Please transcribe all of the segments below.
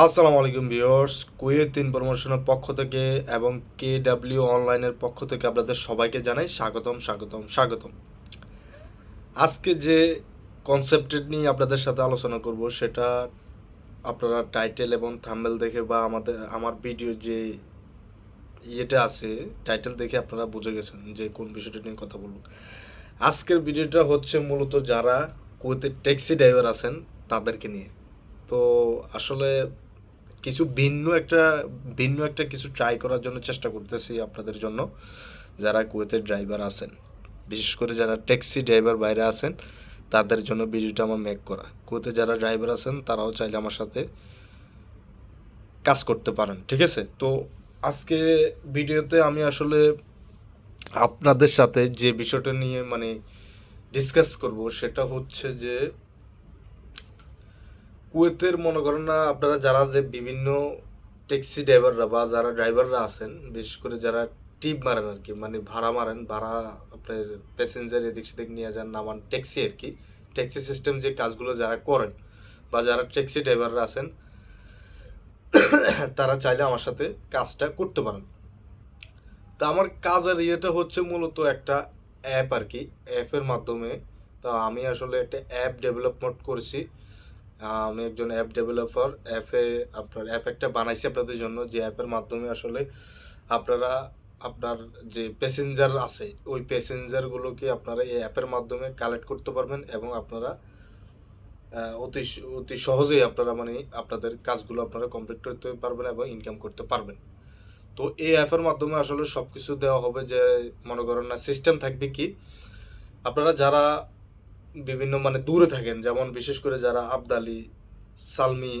আসসালামু আলাইকুম viewers, Kuwait প্রমোশনের পক্ষ থেকে এবং কে ডাব্লিউ অনলাইনের পক্ষ থেকে আপনাদের সবাইকে জানাই স্বাগতম স্বাগতম স্বাগতম। আজকে যে কনসেপ্টেড নিয়ে আপনাদের সাথে আলোচনা করব সেটা আপনারা টাইটেল এবং থাম্বেল দেখে বা আমাদের, আমার ভিডিও যে ইয়েটা আছে টাইটেল দেখে আপনারা বুঝে গেছেন যে কোন বিষয়টা নিয়ে কথা বলব। আজকের ভিডিওটা হচ্ছে মূলত যারা কুয়েতে ট্যাক্সি ড্রাইভার আছেন, তাদেরকে নিয়ে। তো আসলে কিছু ভিন্ন একটা ভিন্ন একটা কিছু ট্রাই করার জন্য চেষ্টা করতেছি আপনাদের জন্য, যারা কুয়েতের ড্রাইভার আছেন। বিশেষ করে যারা ট্যাক্সি ড্রাইভার বাইরে আছেন, তাদের জন্য ভিডিওটা আমার মেক করা। কুয়েতে যারা ড্রাইভার আছেন, তারাও চাইলে আমার সাথে কাজ করতে পারেন, ঠিক আছে? তো আজকে ভিডিওতে আমি আসলে আপনাদের সাথে যে বিষয়টা নিয়ে মানে ডিসকাস করব, সেটা হচ্ছে যে কুয়েতের, মনে করেন না, আপনারা যারা যে বিভিন্ন ট্যাক্সি ড্রাইভাররা বা যারা ড্রাইভাররা আছেন, বিশেষ করে যারা টিপ মারেন আর কি মানে ভাড়া মারেন, ভাড়া আপনার প্যাসেঞ্জার এদিক সেদিক নিয়ে যান, নামান ট্যাক্সি আর কি ট্যাক্সি সিস্টেম যে কাজগুলো যারা করেন বা যারা ট্যাক্সি ড্রাইভাররা আছেন, তারা চাইলে আমার সাথে কাজটা করতে পারেন। তা আমার কাজের ইয়েটা হচ্ছে মূলত একটা অ্যাপ আর কি অ্যাপের মাধ্যমে, তা আমি আসলে একটা অ্যাপ ডেভেলপমেন্ট করেছি। আমি, একজন অ্যাপ ডেভেলপার অ্যাপে আপনার অ্যাপ একটা বানাইছি আপনাদের জন্য, যে অ্যাপের মাধ্যমে আসলে আপনারা, আপনার যে প্যাসেঞ্জার আছে, ওই প্যাসেঞ্জারগুলোকে আপনারা এই অ্যাপের মাধ্যমে কালেক্ট করতে পারবেন এবং আপনারা অতি অতি সহজেই আপনারা মানে আপনাদের কাজগুলো আপনারা কমপ্লিট করতে পারবেন এবং ইনকাম করতে পারবেন। তো এই অ্যাপের মাধ্যমে আসলে সব কিছু দেওয়া হবে যে, মনে করেন না সিস্টেম থাকবে কি? আপনারা যারা বিভিন্ন মানে দূরে থাকেন, যেমন বিশেষ করে যারা আবদালি, সালমি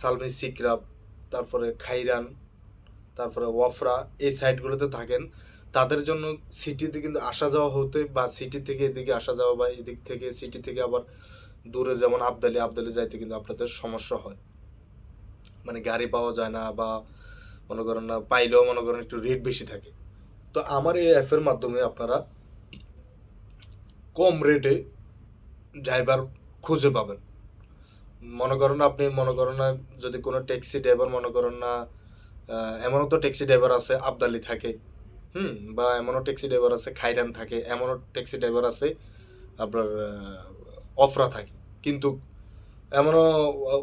সালমি সিকরাব, তারপরে খাইরান, তারপরে ওয়াফরা, এই সাইডগুলোতে থাকেন। তাদের জন্য সিটিতে কিন্তু আসা যাওয়া হতে বা সিটি থেকে এদিকে আসা যাওয়া বা এদিক থেকে সিটি থেকে আবার দূরে যেমন আবদালি আবদালি যাইতে কিন্তু আপনাদের সমস্যা হয়। মানে গাড়ি পাওয়া যায় না বা মনে করেন না, পাইলেও মনে করেন একটু রেট বেশি থাকে। তো আমার এই অ্যাপের মাধ্যমে আপনারা কম রেটে ড্রাইভার খুঁজে পাবেন। মনে করেন আপনি, মনে করেন না যদি কোনো ট্যাক্সি ড্রাইভার, মনে করেন না এমনও তো ট্যাক্সি ড্রাইভার আছে, আবদালি থাকে, হুম, বা এমনও ট্যাক্সি ড্রাইভার আছে, খাইরান থাকে, এমনও ট্যাক্সি ড্রাইভার আছে, আপনার অফরা থাকে। কিন্তু এমনও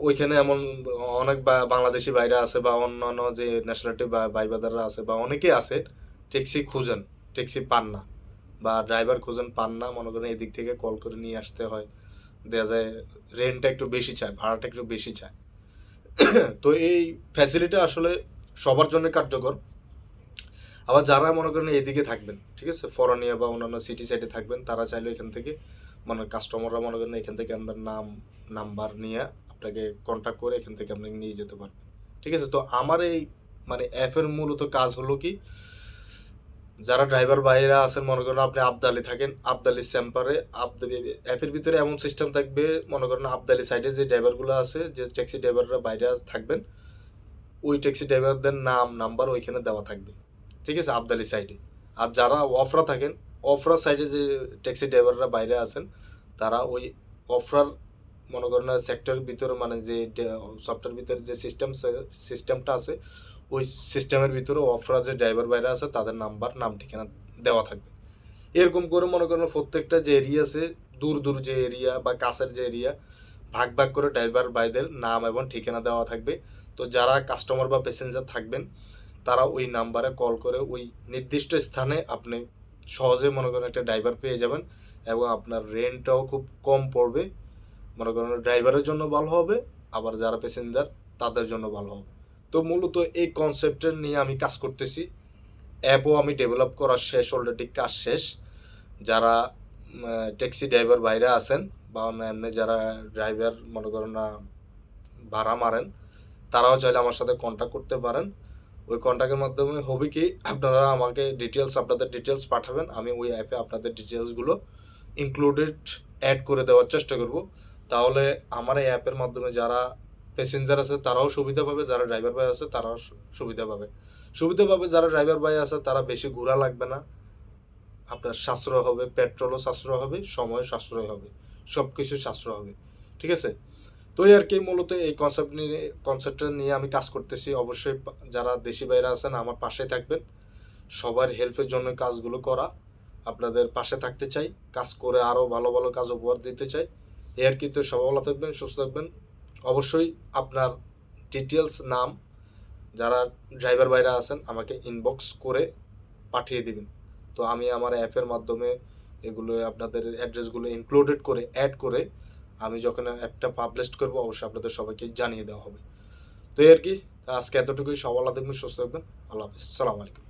ওইখানে এমন অনেক বা- বাংলাদেশি বাইরে আছে বা অন্যান্য যে ন্যাশনালিটি বা বাইবাদাররা আছে বা অনেকেই আছে, ট্যাক্সি খুঁজেন, ট্যাক্সি পান না। বা ড্রাইভার খুঁজেন, পান না, মনে করেন এদিক থেকে কল করে নিয়ে আসতে হয়। দেখা যায় রেন্টটা একটু বেশি চায়, ভাড়াটা একটু বেশি চায়। তো এই ফ্যাসিলিটি আসলে সবার জন্য কার্যকর। আবার যারা মনে করেন এদিকে থাকবেন, ঠিক আছে ফরনিয়া বা অন্যান্য সিটি সাইডে থাকবেন, তারা চাইলে এখান থেকে মানে কাস্টমাররা মনে করেন এখান থেকে আপনার নাম নাম্বার নিয়ে আপনাকে কন্ট্যাক্ট করে এখান থেকে আপনাকে নিয়ে যেতে পারবেন। ঠিক আছে, তো আমার এই মানে অ্যাপের মূলত কাজ হলো কি যারা ড্রাইভার বাইরে আছেন, মনে করেন আপনি আবদালি থাকেন, আবদালি স্যাম্পারে আবদালি অ্যাপের ভিতরে এমন সিস্টেম থাকবে, মনে করেন আবদালি সাইডে যে ড্রাইভারগুলো আছে, যে ট্যাক্সি ড্রাইভাররা বাইরে থাকবেন, ওই ট্যাক্সি ড্রাইভারদের নাম নাম্বার ওইখানে দেওয়া থাকবে। ঠিক আছে? আবদালি সাইডে আর যারা অফরা থাকেন অফরা সাইডে যে ট্যাক্সি ড্রাইভাররা বাইরে আছেন, তারা ওই অফরার মনে করেন সেক্টরের ভিতরে মানে যে সফটওয়্যার ভিতরে যে সিস্টেম সিস্টেমটা আছে ওই সিস্টেমের ভিতরে অফরা যে ড্রাইভার বাইরে আছে, তাদের নাম্বার নাম, ঠিকানা দেওয়া থাকবে। এরকম করে মনে করেন প্রত্যেকটা যে এরিয়া আছে, দূর দূর যে এরিয়া বা কাছের যে এরিয়া ভাগ ভাগ করে ড্রাইভার ভাইদের নাম এবং ঠিকানা দেওয়া থাকবে। তো যারা কাস্টমার বা প্যাসেঞ্জার থাকবেন, তারা ওই নাম্বারে কল করে ওই নির্দিষ্ট স্থানে আপনি সহজে মনে করেন একটা ড্রাইভার পেয়ে যাবেন এবং আপনার রেন্টটাও খুব কম পড়বে। মনে করেন ড্রাইভারের জন্য ভালো হবে, আবার যারা প্যাসেঞ্জার তাদের জন্য ভালো হবে। তো মূলত এই কনসেপ্টের নিয়ে আমি কাজ করতেছি। অ্যাপও আমি ডেভেলপ করার শেষ অলরেডি কাজ শেষ। যারা ট্যাক্সি ড্রাইভার বাইরে আছেন বা অন্য এমনি যারা ড্রাইভার মনে করেন না, ভাড়া মারেন, তারাও চাইলে আমার সাথে কন্ট্যাক্ট করতে পারেন। ওই কন্ট্যাক্টের মাধ্যমে হবে কি, আপনারা আমাকে ডিটেলস আপনাদের ডিটেলস পাঠাবেন। আমি ওই অ্যাপে আপনাদের ডিটেলসগুলো ইনক্লুডেড অ্যাড করে দেওয়ার চেষ্টা করব। তাহলে আমার এই অ্যাপের মাধ্যমে যারা প্যাসেঞ্জার আছে, তারাও সুবিধা পাবে, যারা ড্রাইভার ভাই আছে, তারাও সুবিধা পাবে। সুবিধা পাবে যারা ড্রাইভার ভাই আছে, তারা বেশি ঘোরা লাগবে না। আপনার সাশ্রয় হবে, পেট্রোলও সাশ্রয় হবে, সময় সাশ্রয় হবে সব কিছু সাশ্রয় হবে। ঠিক আছে? তো আর কি, মূলত এই কনসেপ্ট নিয়ে কনসেপ্টটা নিয়ে আমি কাজ করতেছি। অবশ্যই যারা দেশি বাইরে আছেন, আমার পাশে থাকবেন। সবার হেল্পের জন্য কাজগুলো করা। আপনাদের পাশে থাকতে চাই। কাজ করে আরও ভালো ভালো কাজ উপহার দিতে চাই। এ আর কি, তো সবাই ভালো থাকবেন, সুস্থ থাকবেন। অবশ্যই আপনার ডিটেলস নাম, যারা ড্রাইভার বাইরে আছেন, আমাকে ইনবক্স করে পাঠিয়ে দিবেন। তো আমি আমার অ্যাপের মাধ্যমে এগুলো, আপনাদের অ্যাড্রেসগুলো ইনক্লুডেড করে অ্যাড করে আমি যখন অ্যাপটা পাবলিশ করব, অবশ্যই আপনাদের সবাইকে জানিয়ে দেওয়া হবে। তো আর কি, আজকে এতটুকুই। সব আল্লাহ দেখবেন সুস্থ থাকবেন। আল্লাহ হাফিজ। সালাম আলাইকুম।